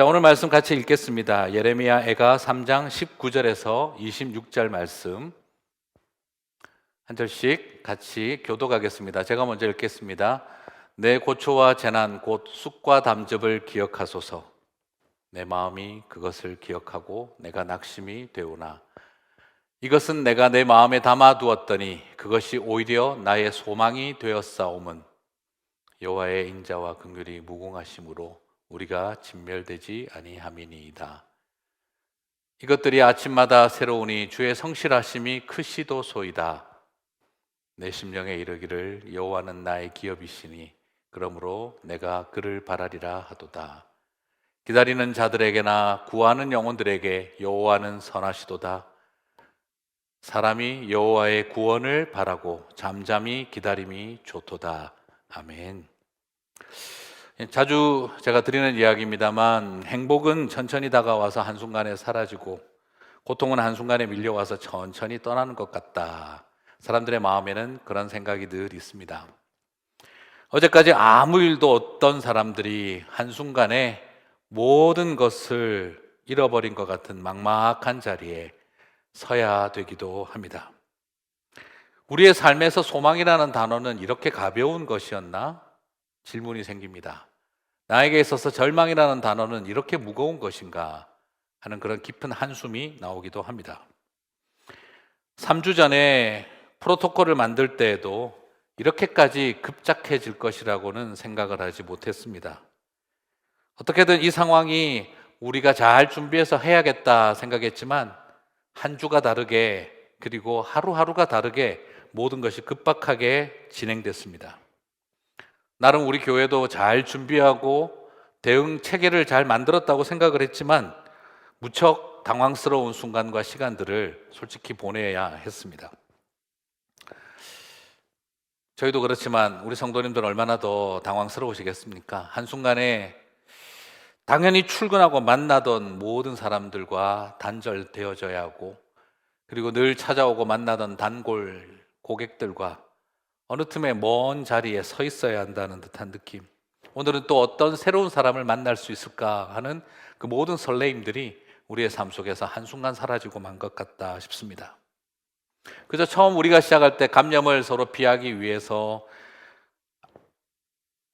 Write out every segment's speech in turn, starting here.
자, 오늘 말씀 같이 읽겠습니다. 예레미야 애가 3장 19절에서 26절 말씀. 한 절씩 같이 교독하겠습니다. 제가 먼저 읽겠습니다. 내 고초와 재난 곧 쑥과 담즙을 기억하소서. 내 마음이 그것을 기억하고 내가 낙심이 되오나 이것은 내가 내 마음에 담아 두었더니 그것이 오히려 나의 소망이 되었사오면 여호와의 인자와 긍휼이 무궁하심으로 우리가 진멸되지 아니함이니이다. 이것들이 아침마다 새로우니 주의 성실하심이 크시도소이다. 내 심령에 이르기를 여호와는 나의 기업이시니 그러므로 내가 그를 바라리라 하도다. 기다리는 자들에게나 구하는 영혼들에게 여호와는 선하시도다. 사람이 여호와의 구원을 바라고 잠잠히 기다림이 좋도다. 아멘. 자주 제가 드리는 이야기입니다만 행복은 천천히 다가와서 한순간에 사라지고 고통은 한순간에 밀려와서 천천히 떠나는 것 같다. 사람들의 마음에는 그런 생각이 늘 있습니다. 어제까지 아무 일도 없던 사람들이 한순간에 모든 것을 잃어버린 것 같은 막막한 자리에 서야 되기도 합니다. 우리의 삶에서 소망이라는 단어는 이렇게 가벼운 것이었나? 질문이 생깁니다. 나에게 있어서 절망이라는 단어는 이렇게 무거운 것인가? 하는 그런 깊은 한숨이 나오기도 합니다. 3주 전에 프로토콜을 만들 때에도 이렇게까지 급작해질 것이라고는 생각을 하지 못했습니다. 어떻게든 이 상황이 우리가 잘 준비해서 해야겠다 생각했지만 한 주가 다르게 그리고 하루하루가 다르게 모든 것이 급박하게 진행됐습니다. 나름 우리 교회도 잘 준비하고 대응 체계를 잘 만들었다고 생각을 했지만 무척 당황스러운 순간과 시간들을 솔직히 보내야 했습니다. 저희도 그렇지만 우리 성도님들 얼마나 더 당황스러우시겠습니까? 한순간에 당연히 출근하고 만나던 모든 사람들과 단절되어져야 하고 그리고 늘 찾아오고 만나던 단골 고객들과 어느 틈에 먼 자리에 서 있어야 한다는 듯한 느낌. 오늘은 또 어떤 새로운 사람을 만날 수 있을까 하는 그 모든 설레임들이 우리의 삶 속에서 한순간 사라지고 만 것 같다 싶습니다. 그저 처음 우리가 시작할 때 감염을 서로 피하기 위해서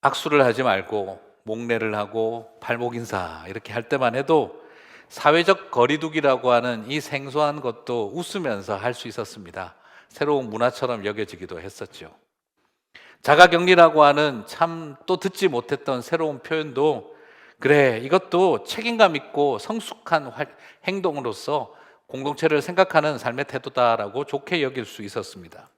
악수를 하지 말고 목례를 하고 발목 인사 이렇게 할 때만 해도 사회적 거리두기라고 하는 이 생소한 것도 웃으면서 할 수 있었습니다. 새로운 문화처럼 여겨지기도 했었죠. 자가격리라고 하는 참 또 듣지 못했던 새로운 표현도 그래 이것도 책임감 있고 성숙한 행동으로서 공동체를 생각하는 삶의 태도다라고 좋게 여길 수 있었습니다.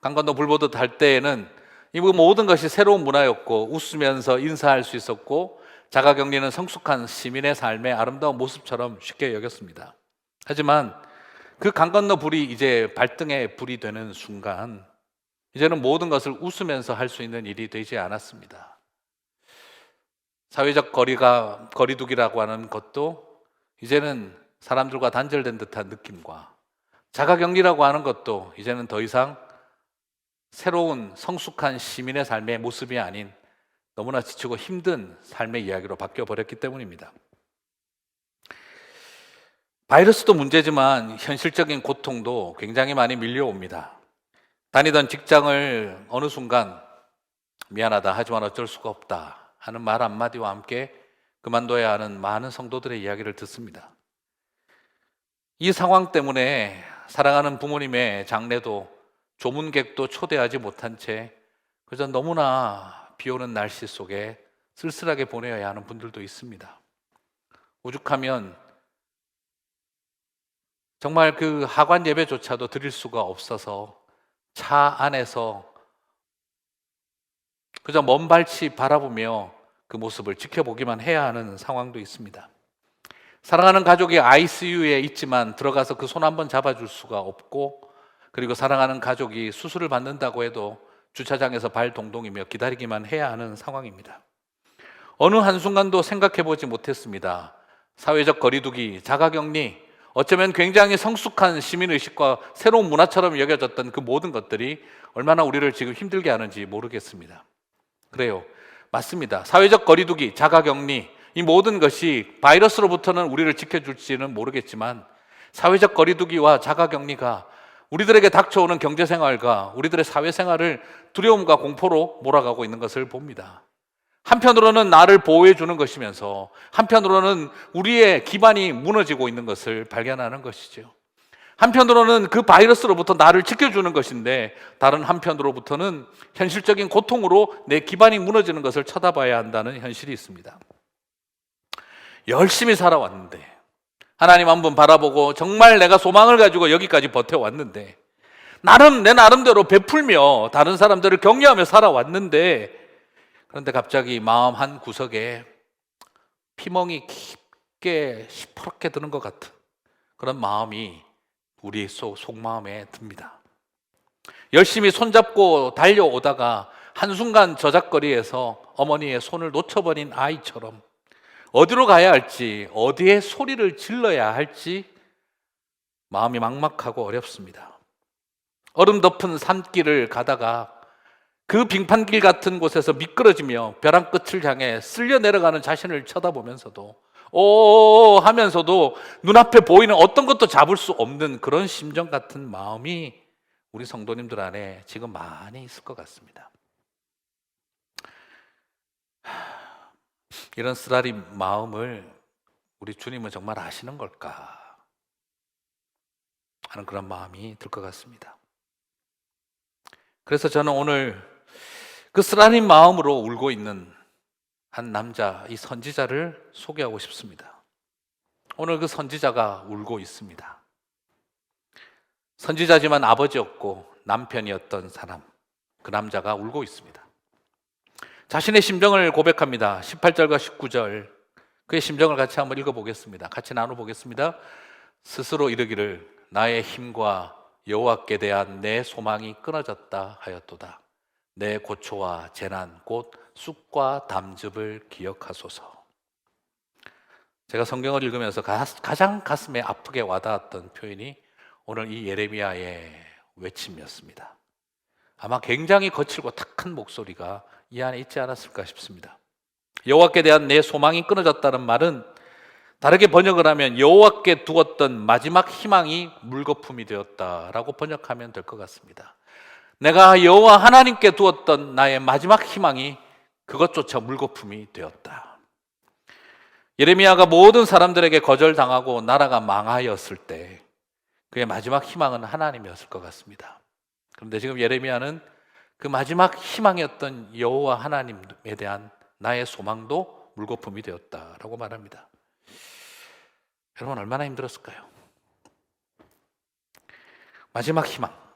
강건도 불보듯 할 때에는 이 모든 것이 새로운 문화였고 웃으면서 인사할 수 있었고 자가격리는 성숙한 시민의 삶의 아름다운 모습처럼 쉽게 여겼습니다. 하지만 그 강 건너 불이 이제 발등에 불이 되는 순간 이제는 모든 것을 웃으면서 할 수 있는 일이 되지 않았습니다. 사회적 거리가 거리두기라고 하는 것도 이제는 사람들과 단절된 듯한 느낌과 자가 격리라고 하는 것도 이제는 더 이상 새로운 성숙한 시민의 삶의 모습이 아닌 너무나 지치고 힘든 삶의 이야기로 바뀌어 버렸기 때문입니다. 바이러스도 문제지만 현실적인 고통도 굉장히 많이 밀려옵니다. 다니던 직장을 어느 순간 미안하다 하지만 어쩔 수가 없다 하는 말 한마디와 함께 그만둬야 하는 많은 성도들의 이야기를 듣습니다. 이 상황 때문에 사랑하는 부모님의 장례도 조문객도 초대하지 못한 채 그저 너무나 비 오는 날씨 속에 쓸쓸하게 보내야 하는 분들도 있습니다. 오죽하면 정말 그 하관 예배조차도 드릴 수가 없어서 차 안에서 그저 먼 발치 바라보며 그 모습을 지켜보기만 해야 하는 상황도 있습니다. 사랑하는 가족이 ICU에 있지만 들어가서 그 손 한번 잡아줄 수가 없고 그리고 사랑하는 가족이 수술을 받는다고 해도 주차장에서 발 동동이며 기다리기만 해야 하는 상황입니다. 어느 한순간도 생각해 보지 못했습니다. 사회적 거리두기, 자가격리, 어쩌면 굉장히 성숙한 시민의식과 새로운 문화처럼 여겨졌던 그 모든 것들이 얼마나 우리를 지금 힘들게 하는지 모르겠습니다. 그래요. 맞습니다. 사회적 거리두기, 자가격리, 이 모든 것이 바이러스로부터는 우리를 지켜줄지는 모르겠지만 사회적 거리두기와 자가격리가 우리들에게 닥쳐오는 경제생활과 우리들의 사회생활을 두려움과 공포로 몰아가고 있는 것을 봅니다. 한편으로는 나를 보호해 주는 것이면서 한편으로는 우리의 기반이 무너지고 있는 것을 발견하는 것이죠. 한편으로는 그 바이러스로부터 나를 지켜주는 것인데 다른 한편으로부터는 현실적인 고통으로 내 기반이 무너지는 것을 쳐다봐야 한다는 현실이 있습니다. 열심히 살아왔는데 하나님 한 번 바라보고 정말 내가 소망을 가지고 여기까지 버텨왔는데 나름 내 나름대로 베풀며 다른 사람들을 격려하며 살아왔는데 그런데 갑자기 마음 한 구석에 피멍이 깊게 시퍼렇게 드는 것 같은 그런 마음이 우리 속, 속마음에 듭니다. 열심히 손잡고 달려오다가 한순간 저작거리에서 어머니의 손을 놓쳐버린 아이처럼 어디로 가야 할지, 어디에 소리를 질러야 할지 마음이 막막하고 어렵습니다. 얼음 덮은 산길을 가다가 그 빙판길 같은 곳에서 미끄러지며 벼랑 끝을 향해 쓸려 내려가는 자신을 쳐다보면서도 오 하면서도 눈앞에 보이는 어떤 것도 잡을 수 없는 그런 심정 같은 마음이 우리 성도님들 안에 지금 많이 있을 것 같습니다. 이런 쓰라린 마음을 우리 주님은 정말 아시는 걸까 하는 그런 마음이 들 것 같습니다. 그래서 저는 오늘 그 쓰라린 마음으로 울고 있는 한 남자, 이 선지자를 소개하고 싶습니다. 오늘 그 선지자가 울고 있습니다. 선지자지만 아버지였고 남편이었던 사람, 그 남자가 울고 있습니다. 자신의 심정을 고백합니다. 18절과 19절. 그의 심정을 같이 한번 읽어보겠습니다. 같이 나눠보겠습니다. 스스로 이르기를 나의 힘과 여호와께 대한 내 소망이 끊어졌다 하였도다. 내 고초와 재난 곧 쑥과 담즙을 기억하소서. 제가 성경을 읽으면서 가장 가슴에 아프게 와닿았던 표현이 오늘 이 예레미야의 외침이었습니다. 아마 굉장히 거칠고 탁한 목소리가 이 안에 있지 않았을까 싶습니다. 여호와께 대한 내 소망이 끊어졌다는 말은 다르게 번역을 하면 여호와께 두었던 마지막 희망이 물거품이 되었다라고 번역하면 될 것 같습니다. 내가 여호와 하나님께 두었던 나의 마지막 희망이 그것조차 물거품이 되었다. 예레미야가 모든 사람들에게 거절당하고 나라가 망하였을 때 그의 마지막 희망은 하나님이었을 것 같습니다. 그런데 지금 예레미야는 그 마지막 희망이었던 여호와 하나님에 대한 나의 소망도 물거품이 되었다라고 말합니다. 여러분 얼마나 힘들었을까요? 마지막 희망.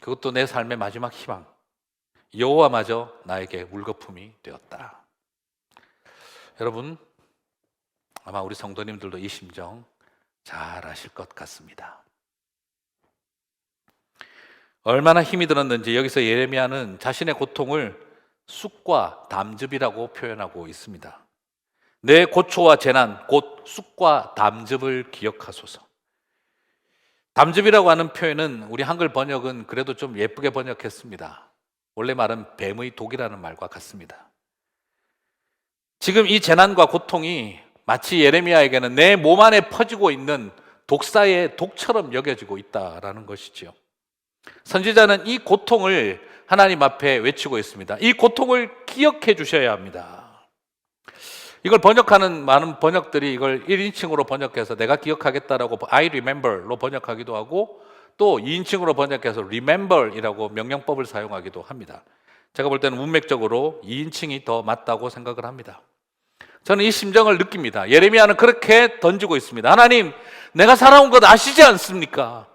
그것도 내 삶의 마지막 희망. 여호와마저 나에게 물거품이 되었다. 여러분 아마 우리 성도님들도 이 심정 잘 아실 것 같습니다. 얼마나 힘이 들었는지 여기서 예레미야는 자신의 고통을 쑥과 담즙이라고 표현하고 있습니다. 내 고초와 재난 곧 쑥과 담즙을 기억하소서. 담즙이라고 하는 표현은 우리 한글 번역은 그래도 좀 예쁘게 번역했습니다. 원래 말은 뱀의 독이라는 말과 같습니다. 지금 이 재난과 고통이 마치 예레미야에게는 내 몸 안에 퍼지고 있는 독사의 독처럼 여겨지고 있다라는 것이지요. 선지자는 이 고통을 하나님 앞에 외치고 있습니다. 이 고통을 기억해 주셔야 합니다. 이걸 번역하는 많은 번역들이 이걸 1인칭으로 번역해서 내가 기억하겠다라고 I remember로 번역하기도 하고 또 2인칭으로 번역해서 remember이라고 명령법을 사용하기도 합니다. 제가 볼 때는 문맥적으로 2인칭이 더 맞다고 생각을 합니다. 저는 이 심정을 느낍니다. 예레미야는 그렇게 던지고 있습니다. 하나님, 내가 살아온 것 아시지 않습니까?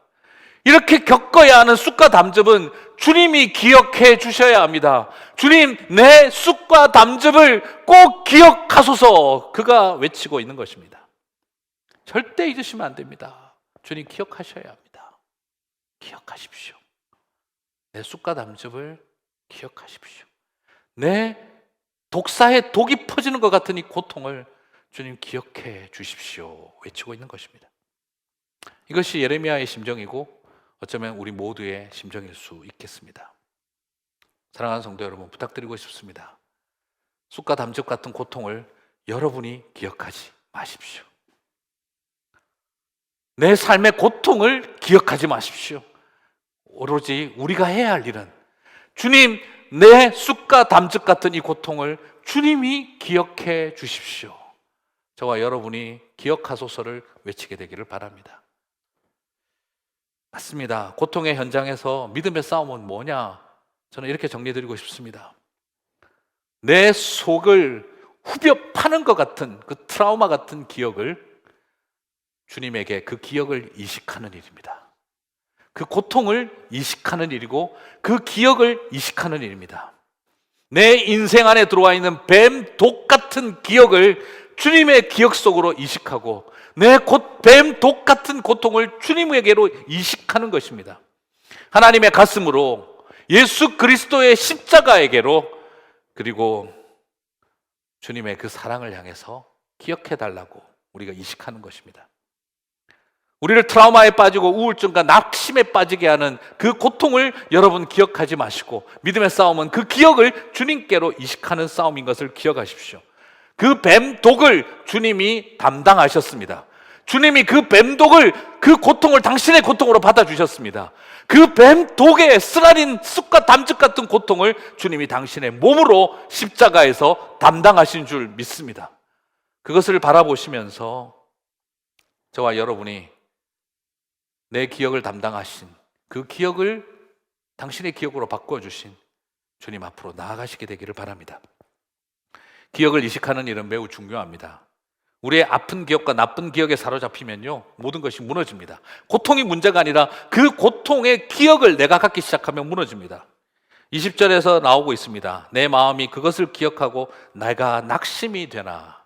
이렇게 겪어야 하는 쑥과 담즙은 주님이 기억해 주셔야 합니다. 주님, 내 쑥과 담즙을 꼭 기억하소서. 그가 외치고 있는 것입니다. 절대 잊으시면 안 됩니다. 주님 기억하셔야 합니다. 기억하십시오. 내 쑥과 담즙을 기억하십시오. 내 독사의 독이 퍼지는 것 같은 이 고통을 주님 기억해 주십시오. 외치고 있는 것입니다. 이것이 예레미야의 심정이고 어쩌면 우리 모두의 심정일 수 있겠습니다. 사랑하는 성도 여러분, 부탁드리고 싶습니다. 쑥과 담즙 같은 고통을 여러분이 기억하지 마십시오. 내 삶의 고통을 기억하지 마십시오. 오로지 우리가 해야 할 일은 주님, 내 쑥과 담즙 같은 이 고통을 주님이 기억해 주십시오. 저와 여러분이 기억하소서를 외치게 되기를 바랍니다. 맞습니다. 고통의 현장에서 믿음의 싸움은 뭐냐? 저는 이렇게 정리드리고 싶습니다. 내 속을 후벼 파는 것 같은 그 트라우마 같은 기억을 주님에게 그 기억을 이식하는 일입니다. 그 고통을 이식하는 일이고 그 기억을 이식하는 일입니다. 내 인생 안에 들어와 있는 뱀 독 같은 기억을 주님의 기억 속으로 이식하고 내 뱀 독 같은 고통을 주님에게로 이식하는 것입니다. 하나님의 가슴으로 예수 그리스도의 십자가에게로 그리고 주님의 그 사랑을 향해서 기억해 달라고 우리가 이식하는 것입니다. 우리를 트라우마에 빠지고 우울증과 낙심에 빠지게 하는 그 고통을 여러분 기억하지 마시고 믿음의 싸움은 그 기억을 주님께로 이식하는 싸움인 것을 기억하십시오. 그 뱀독을 주님이 담당하셨습니다. 주님이 그 뱀독을 그 고통을 당신의 고통으로 받아주셨습니다. 그 뱀독의 쓰라린 쑥과 담즙 같은 고통을 주님이 당신의 몸으로 십자가에서 담당하신 줄 믿습니다. 그것을 바라보시면서 저와 여러분이 내 기억을 담당하신 그 기억을 당신의 기억으로 바꿔주신 주님 앞으로 나아가시게 되기를 바랍니다. 기억을 이식하는 일은 매우 중요합니다. 우리의 아픈 기억과 나쁜 기억에 사로잡히면요, 모든 것이 무너집니다. 고통이 문제가 아니라 그 고통의 기억을 내가 갖기 시작하면 무너집니다. 20절에서 나오고 있습니다. 내 마음이 그것을 기억하고 내가 낙심이 되나.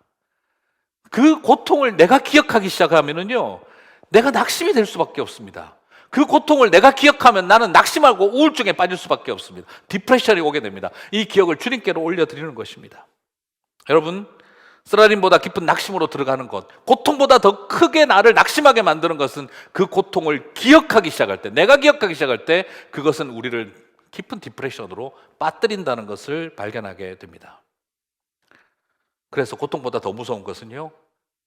그 고통을 내가 기억하기 시작하면은요, 내가 낙심이 될 수밖에 없습니다. 그 고통을 내가 기억하면 나는 낙심하고 우울증에 빠질 수밖에 없습니다. 디프레션이 오게 됩니다. 이 기억을 주님께로 올려드리는 것입니다. 여러분, 쓰라림보다 깊은 낙심으로 들어가는 것, 고통보다 더 크게 나를 낙심하게 만드는 것은 그 고통을 기억하기 시작할 때, 내가 기억하기 시작할 때 그것은 우리를 깊은 디프레션으로 빠뜨린다는 것을 발견하게 됩니다. 그래서 고통보다 더 무서운 것은요,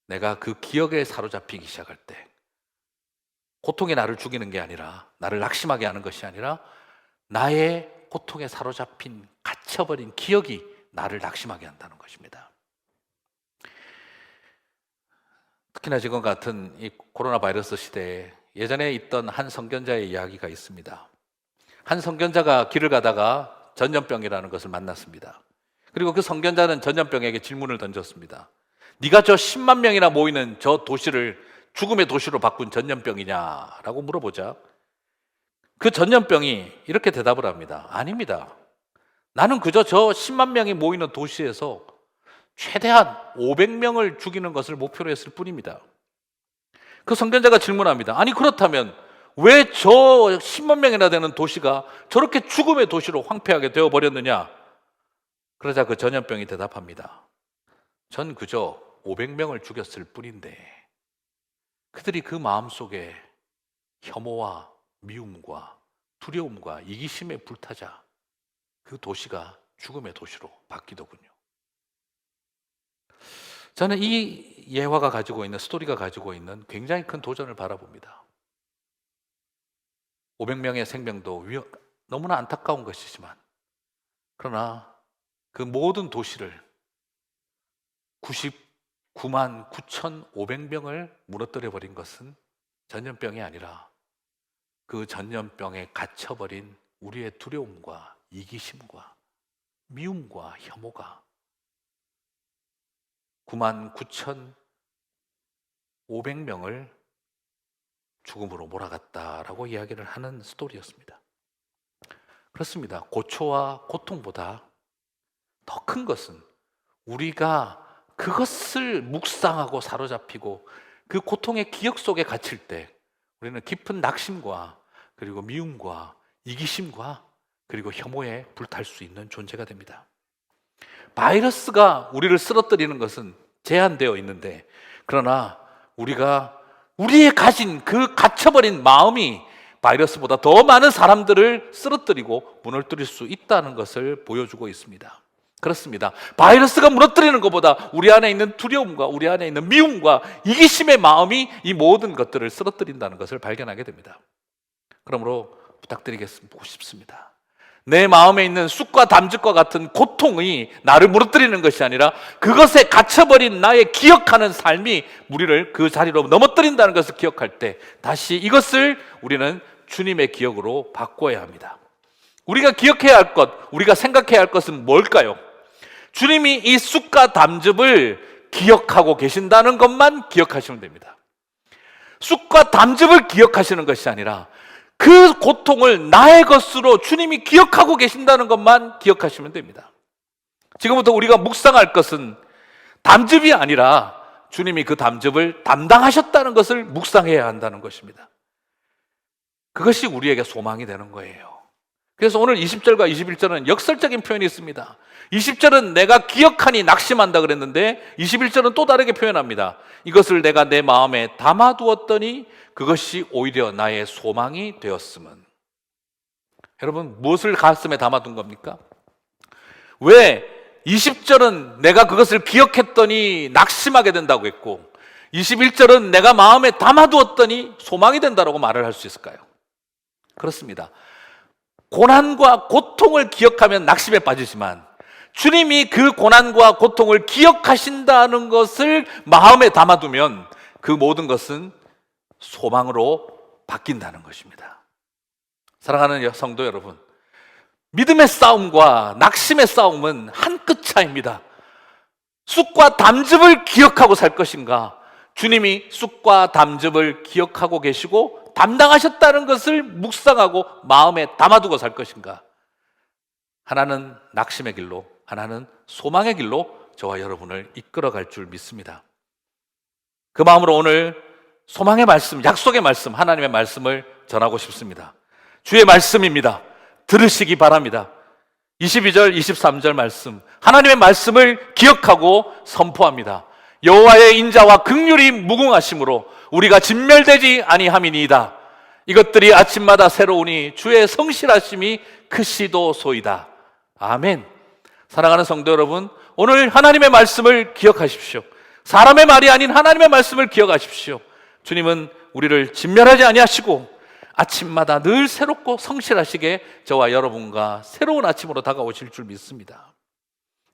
내가 그 기억에 사로잡히기 시작할 때, 고통이 나를 죽이는 게 아니라, 나를 낙심하게 하는 것이 아니라, 나의 고통에 사로잡힌, 갇혀버린 기억이 나를 낙심하게 한다는 것입니다. 특히나 지금 같은 이 코로나 바이러스 시대에 예전에 있던 한 성견자의 이야기가 있습니다. 한 성견자가 길을 가다가 전염병이라는 것을 만났습니다. 그리고 그 성견자는 전염병에게 질문을 던졌습니다. 네가 저 10만 명이나 모이는 저 도시를 죽음의 도시로 바꾼 전염병이냐라고 물어보자 그 전염병이 이렇게 대답을 합니다. 아닙니다. 나는 그저 저 10만 명이 모이는 도시에서 최대한 500명을 죽이는 것을 목표로 했을 뿐입니다. 그 성견자가 질문합니다. 아니, 그렇다면 왜 저 10만 명이나 되는 도시가 저렇게 죽음의 도시로 황폐하게 되어버렸느냐? 그러자 그 전염병이 대답합니다. 전 그저 500명을 죽였을 뿐인데 그들이 그 마음 속에 혐오와 미움과 두려움과 이기심에 불타자 그 도시가 죽음의 도시로 바뀌더군요. 저는 이 예화가 가지고 있는 스토리가 가지고 있는 굉장히 큰 도전을 바라봅니다. 500명의 생명도 위험, 너무나 안타까운 것이지만 그러나 그 모든 도시를 99만 9,500명을 무너뜨려 버린 것은 전염병이 아니라 그 전염병에 갇혀버린 우리의 두려움과 이기심과 미움과 혐오가 9만 9천 500명을 죽음으로 몰아갔다라고 이야기를 하는 스토리였습니다. 그렇습니다. 고초와 고통보다 더 큰 것은 우리가 그것을 묵상하고 사로잡히고 그 고통의 기억 속에 갇힐 때 우리는 깊은 낙심과 그리고 미움과 이기심과 그리고 혐오에 불탈 수 있는 존재가 됩니다. 바이러스가 우리를 쓰러뜨리는 것은 제한되어 있는데 그러나 우리가 우리의 가진 그 갇혀버린 마음이 바이러스보다 더 많은 사람들을 쓰러뜨리고 무너뜨릴 수 있다는 것을 보여주고 있습니다. 그렇습니다. 바이러스가 무너뜨리는 것보다 우리 안에 있는 두려움과 우리 안에 있는 미움과 이기심의 마음이 이 모든 것들을 쓰러뜨린다는 것을 발견하게 됩니다. 그러므로 부탁드리겠습니다. 싶습니다. 내 마음에 있는 쑥과 담즙과 같은 고통이 나를 무너뜨리는 것이 아니라 그것에 갇혀버린 나의 기억하는 삶이 우리를 그 자리로 넘어뜨린다는 것을 기억할 때 다시 이것을 우리는 주님의 기억으로 바꿔야 합니다. 우리가 기억해야 할 것, 우리가 생각해야 할 것은 뭘까요? 주님이 이 쑥과 담즙을 기억하고 계신다는 것만 기억하시면 됩니다. 쑥과 담즙을 기억하시는 것이 아니라 그 고통을 나의 것으로 주님이 기억하고 계신다는 것만 기억하시면 됩니다. 지금부터 우리가 묵상할 것은 담즙이 아니라 주님이 그 담즙을 담당하셨다는 것을 묵상해야 한다는 것입니다. 그것이 우리에게 소망이 되는 거예요. 그래서 오늘 20절과 21절은 역설적인 표현이 있습니다. 20절은 내가 기억하니 낙심한다 그랬는데 21절은 또 다르게 표현합니다. 이것을 내가 내 마음에 담아두었더니 그것이 오히려 나의 소망이 되었음은. 여러분, 무엇을 가슴에 담아둔 겁니까? 왜 20절은 내가 그것을 기억했더니 낙심하게 된다고 했고 21절은 내가 마음에 담아두었더니 소망이 된다고 말을 할 수 있을까요? 그렇습니다. 고난과 고통을 기억하면 낙심에 빠지지만 주님이 그 고난과 고통을 기억하신다는 것을 마음에 담아두면 그 모든 것은 소망으로 바뀐다는 것입니다. 사랑하는 성도 여러분, 믿음의 싸움과 낙심의 싸움은 한 끗 차입니다. 쑥과 담즙을 기억하고 살 것인가? 주님이 쑥과 담즙을 기억하고 계시고 담당하셨다는 것을 묵상하고 마음에 담아두고 살 것인가? 하나는 낙심의 길로, 하나는 소망의 길로 저와 여러분을 이끌어갈 줄 믿습니다. 그 마음으로 오늘 소망의 말씀, 약속의 말씀, 하나님의 말씀을 전하고 싶습니다. 주의 말씀입니다. 들으시기 바랍니다. 22절, 23절 말씀. 하나님의 말씀을 기억하고 선포합니다. 여호와의 인자와 극률이 무궁하심으로 우리가 진멸되지 아니함이니이다. 이것들이 아침마다 새로우니 주의 성실하심이 크시도소이다. 아멘. 사랑하는 성도 여러분, 오늘 하나님의 말씀을 기억하십시오. 사람의 말이 아닌 하나님의 말씀을 기억하십시오. 주님은 우리를 진멸하지 아니하시고 아침마다 늘 새롭고 성실하시게 저와 여러분과 새로운 아침으로 다가오실 줄 믿습니다.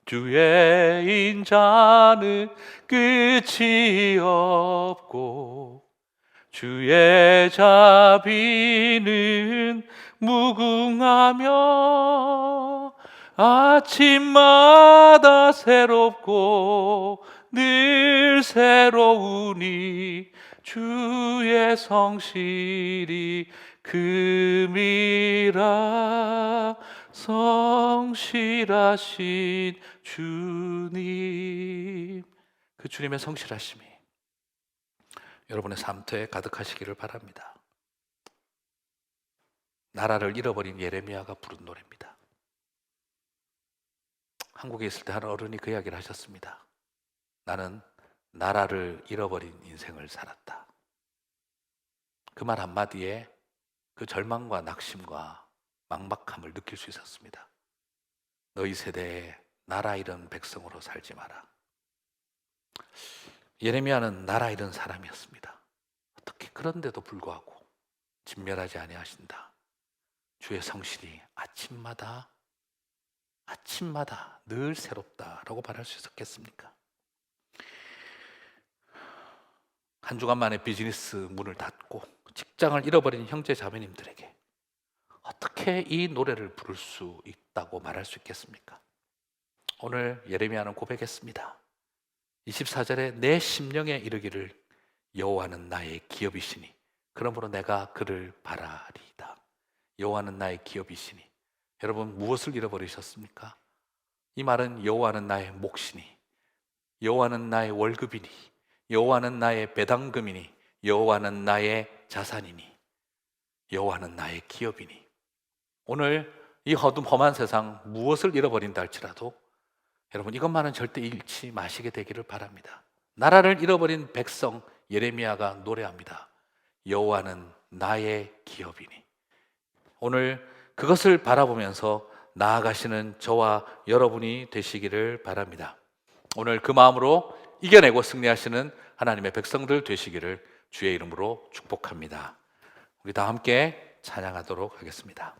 주의 인자는 끝이 없고 주의 자비는 무궁하며 아침마다 새롭고 늘 새로우니 주의 성실이 금이라 성실하신 주님 그 주님의 성실하심이 여러분의 삶터에 가득하시기를 바랍니다. 나라를 잃어버린 예레미야가 부른 노래입니다. 한국에 있을 때 한 어른이 그 이야기를 하셨습니다. 나는 나라를 잃어버린 인생을 살았다. 그 말 한마디에 그 절망과 낙심과 막막함을 느낄 수 있었습니다. 너희 세대에 나라 잃은 백성으로 살지 마라. 예레미야는 나라 잃은 사람이었습니다. 어떻게 그런데도 불구하고 진멸하지 아니하신다. 주의 성실이 아침마다 아침마다 늘 새롭다라고 말할 수 있었겠습니까? 한 주간 만에 비즈니스 문을 닫고 직장을 잃어버린 형제 자매님들에게 어떻게 이 노래를 부를 수 있다고 말할 수 있겠습니까? 오늘 예레미야는 고백했습니다. 24절에 내 심령에 이르기를 여호와는 나의 기업이시니 그러므로 내가 그를 바라리이다. 여호와는 나의 기업이시니 여러분 무엇을 잃어버리셨습니까? 이 말은 여호와는 나의 몫이니 여호와는 나의 월급이니 여호와는 나의 배당금이니 여호와는 나의 자산이니 여호와는 나의 기업이니 오늘 이 허둠 험한 세상 무엇을 잃어버린다 할지라도 여러분 이것만은 절대 잃지 마시게 되기를 바랍니다. 나라를 잃어버린 백성 예레미야가 노래합니다. 여호와는 나의 기업이니 오늘 그것을 바라보면서 나아가시는 저와 여러분이 되시기를 바랍니다. 오늘 그 마음으로 이겨내고 승리하시는 하나님의 백성들 되시기를 주의 이름으로 축복합니다. 우리 다 함께 찬양하도록 하겠습니다.